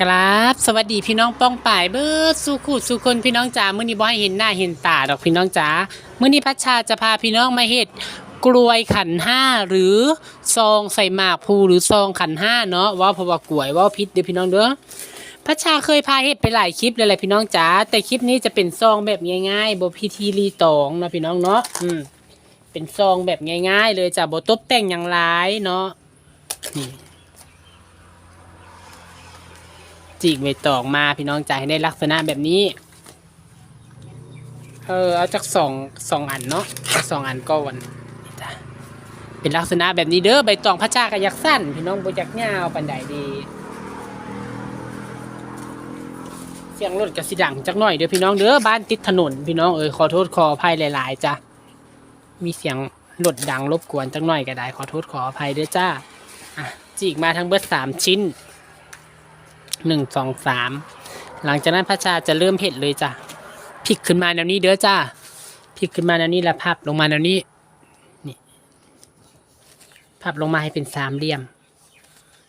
ครับสวัสดีพี่น้องป้องป่ายเบิร์ดสู่ขู่สู่คนพี่น้องจ๋ามื้อนี้บ่ให้เห็นหน้าเห็นตาดอกพี่น้องจ๋ามื้อนี้พัชชาจะพาพี่น้องมาเฮ็ดกลวยขันห้าหรือซองใส่หมากภูหรือซองขันห้าเนาะว่าเพราะว่ากลวยว่าพิษเด้อพี่น้องเด้อพัชชาเคยพาเฮ็ดไปหลายคลิปเลยแหละพี่น้องจ๋าแต่คลิปนี้จะเป็นซองแบบง่ายๆบ่พิธีรีตองนะพี่น้องเนาะอืมเป็นซองแบบง่าย ๆ เลยจ้ะบ่ตบแต่งอย่างหลายเนาะนี่ จีกใบตองมาพี่น้องจ่ายให้ได้ลักษณะแบบนี้ เออเอาจากสองสองอันเนาะสองอันก่อนนี่จ้ะเป็นลักษณะแบบนี้เด้อใบตองพระชากับยักสั้น พี่น้องบยักยาวปันใดดีเสียงรถกระสิดังจักหน่อยเด้อพี่น้องเด้อบ้านติดถนน พี่น้องเออขอโทษขออภัยหลาย ๆจ้ะมีเสียงรถดังรบกวนจักหน่อยก็ได้ขอโทษขออภัยเด้อจ้าอะจีกมาทั้งเบิดสามชิ้น หนึ่งสองสามหลังจากนั้นพระชาจะเริ่มเผ็ดเลยจ้ะพลิกขึ้นมาแนวนี้เด้อจ้าพลิกขึ้นมาแนวนี้แล้วพับลงมาแนวนี้นี่พับลงมาให้เป็นสามเหลี่ยม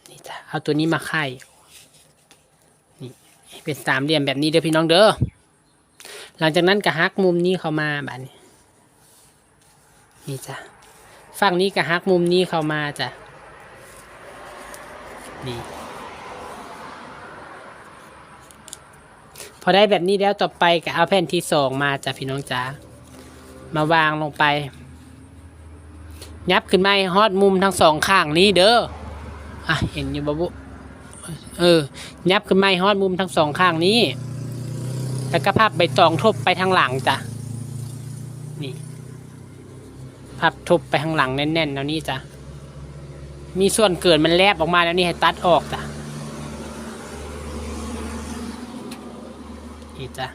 นี่จ้ะเอาตัวนี้มาไข่นี่ให้เป็นสามเหลี่ยมแบบนี้เด้อพี่น้องเด้อหลังจากนั้นก็ฮักมุมนี้เข้ามาแบบนี้นี่จ้ะฝั่งนี้ก็ฮักมุมนี้เข้ามาจ้ะนี่ พอได้แบบนี้แล้วต่อไปก็เอาแผ่นที่สองมาจ้ะพี่น้องจ๋ามาวางลงไป ยับขึ้นมาให้ฮอดมุมทั้งสองข้างนี้เด้ออะเห็นอยู่บบุเออ ยับขึ้นมาให้ฮอดมุมทั้งสองข้างนี้แล้วก็พับใบตองทบไปทางหลังจ้ะนี่พับทบไปทางหลังแน่นๆแล้วนี่จ้ะมีส่วนเกินมันแลบออกมาแล้วนี่ให้ตัดออกจ้ะ อีกจ้ะ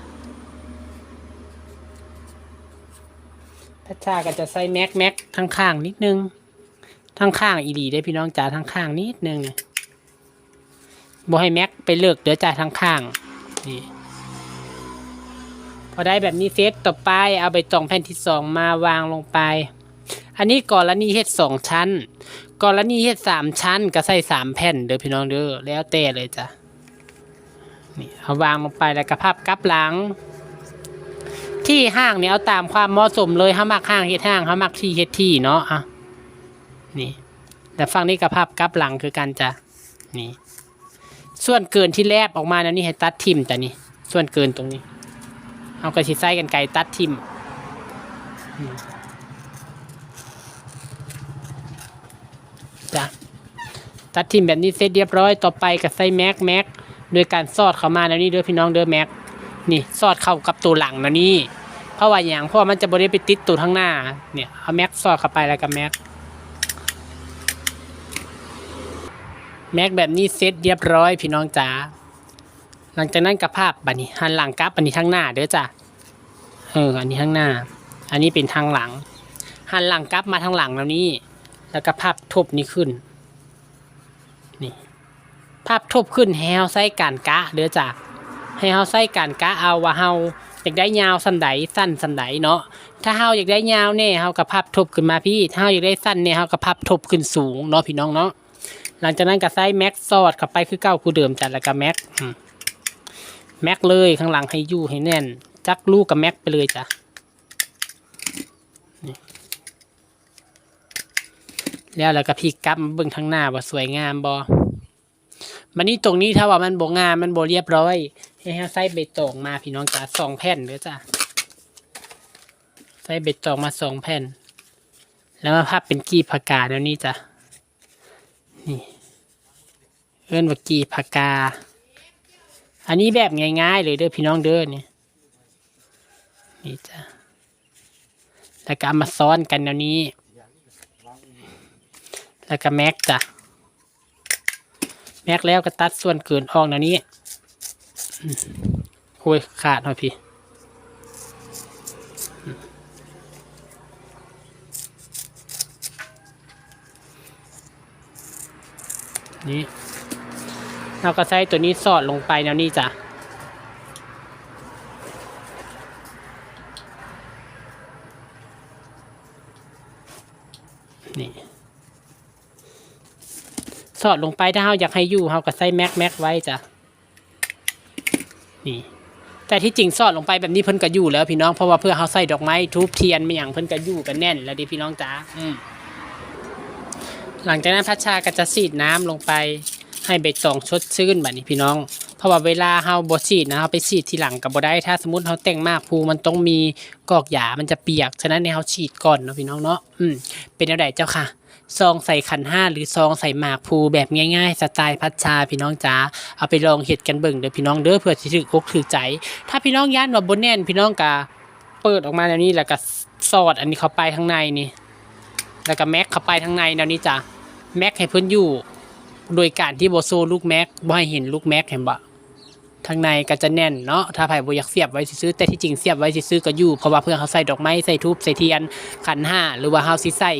พัชชาก็จะใส่แม็กแม็กทั้งข้างนิดนึง ทั้งข้างอีดีได้พี่น้องจ๋าทั้งข้างนิดนึงบ่ให้แม็กไปเลิกเดี๋ยวจ่ายทั้งข้างนี่พอได้แบบนี้เซตต่อไปเอาใบตองแผ่นที่สองมาวางลงไป อันนี้ก่อนละนี่เฮ็ดสองชั้น ก่อนละนี่เฮ็ดสามชั้นก็ใส่สามแผ่นเด้อพี่น้องเด้อแล้วแต่เลยจ้ะ นี่เอาวางลงไปแล้วก็พับกลับหลัง ที่ห้างเนี่ยเอาตามความเหมาะสมเลยห้ามักห้างเฮ็ดห้างห้ามักที่เฮ็ดที่เนาะอะนี่แต่ฝั่งนี้ก็พับกลับหลังคือกันจ้ะนี่ ส่วนเกินที่แลบออกมาแล้วนี่ให้ตัดทิมจ้ะนี่ส่วนเกินตรงนี้ เอากระชิไส้กันไกรตัดทิมอืมจ้ะตัดทิมแบบนี้เสร็จเรียบร้อยต่อไปกับไส้แม็กแม็ก โดยการสอดเข้ามาแล้วนี่เด้อพี่น้องเด้อแม็กนี่สอดเข้ากับตัวหลังนะนี่เพราะว่าอย่างเพราะมันจะบริไปติดตัวข้างหน้าเนี่ยเอาแม็กสอดเข้าไปแล้วกับแม็กแม็กแบบนี้เสร็จเรียบร้อยพี่น้องจ๋าหลังจากนั้นกับภาพบันนี้หันหลังกับบันนี้ทางหน้าเด้อจ้ะเอออันนี้ทางหน้า อันนี้เป็นทางหลังหันหลังกับมาทางหลังแล้วนี่แล้วก็ภาพทบนี้ขึ้น นี่ ภาพทบขึ้นให้เฮาใส่การกะเด้อจ้ะให้เฮาใส่การกะเอาว่าเฮาอยากได้ยาวสันใดสั้นสันใดเนาะถ้าเฮาอยากได้ยาวแน่เฮากับพับทบขึ้นมาพี่ถ้าเฮาอยากได้สั้นเนี่ยเฮากับพับทบขึ้นสูงเนาะพี่น้องเนาะหลังจากนั้นก็ใส่แม็กซอดเข้าไปคือเก้าคู่เดิมจ้ะแล้วก็แม็กแม็กเลยข้างหลังให้ยู่ให้แน่น จักลูกกับแม็กไปเลยจ้ะแล้วแล้วก็พี่กลับเบิ่งทางหน้าว่าสวยงามบ่ มันนี่ตรงนี้ถ้าว่ามันโบงงามมันโบเรียบร้อยให้เฮาใส่ใบตองมาพี่น้องจ๋าสองแผ่นเด้อจ้ะใส่ใบตองมาสองแผ่น แล้วมาพับเป็นกีบผักกาเดี๋ยวนี้จ้ะนี่เอื้อนว่ากีบผักกา อันนี้แบบง่ายๆเลยเด้อพี่น้องเด้อนี่นี่จ้ะแล้วก็เอามาซ้อนกันเดี๋ยวนี้ แล้วก็แม็กจ้ะ แม็กแล้วก็ตัดส่วนเกินออกเดี๋ยวนี้โอ้ยขาดหน่อยพี่นี่เราก็ใช้ตัวนี้สอดลงไปแนวนี้จ้ะนี่ สอดลงไปถ้าเราอยากให้อยู่เราก็ใส่แม็กแม็กไว้จ้ะนี่ แต่ที่จริงสอดลงไปแบบนี้เพิ่นก็อยู่แล้วพี่น้องเพราะว่าเพื่อเฮาใส่ดอกไม้ทูบเทียนไม่อย่างเพิ่นก็อยู่กันแน่น แล้วดิพี่น้องจ้าอืมหลังจากนั้นพัชชาก็จะสีดน้ำลงไปให้ใบตองชดชื่นแบบนี้พี่น้อง ราะว่าเวลาเฮาบ่ฉีดนะเฮาไปฉีดทีหลังก็บ่ได้ ถ้าสมมติเฮาแต่งมากภูมันต้องมีกอกหยามันจะเปียก ฉะนั้นเนี่ยเฮาฉีดก่อนเนาะพี่น้องเนาะอืมเป็นแนวใดเจ้าค่ะซองใส่ขันห้าหรือซองใส่หมากภูแบบง่ายๆ สไตล์พัชชาพี่น้องจ๋าเอาไปลองเฮ็ดกันเบิ่งเด้อพี่น้องเด้อเพื่อสิถึกอกถึกใจ ถ้าพี่น้องย่านว่าบ่แน่นพี่น้องกะเปิดออกมาแล้วนี้แล้วก็สอดอันนี้เข้าไปข้างในนี่ แล้วก็แม็กเข้าไปข้างในแนวนี้จ้ะแม็กให้เพิ่อนอยู่ โดยการที่บ่โซลูกแม็กบ่ให้เห็นลูกแม็กเห็นบ่ ทางในก็จะแน่นเนาะถ้าไผบ่อยากเสียบไว้ซื้อแต่ที่จริงเสียบไว้ซื้อก็อยู่เพราะว่าเพื่อเขาใส่ดอกไม้ใส่ทูบใส่เทียนขันห้าหรือว่าเฮาสิใส่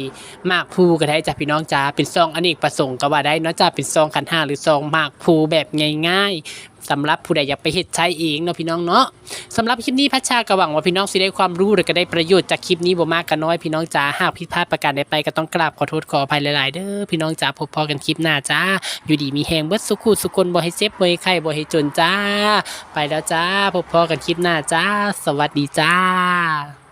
หมากพลูก็ได้จ้ะพี่น้องจ๋าเป็นซองอเนกประสงค์ก็ว่าได้เนาะจ้าเป็นซองขันห้าหรือซองหมากพลูแบบง่ายๆ สำหรับผู้ใดอยากไปเฮ็ดใช้เองเนาะพี่น้องเนาะสำหรับคลิปนี้พัชชาก็หวังว่าพี่น้องสิได้ความรู้และก็ได้ประโยชน์จากคลิปนี้บ่มากก็น้อยพี่น้องจ๋าหากผิดพลาดประการใดไปก็ต้องกราบขอโทษขออภัยหลายๆเด้อพี่น้องจ๋าพบพอกันคลิปหน้าจ้า อยู่ดีมีแหงเบิดสุขุสุคนบ่ให้เจ็บบ่ให้ไข้บ่ให้จนจ้า ไปแล้วจ้าพบพอกันคลิปหน้าจ้า สวัสดีจ้า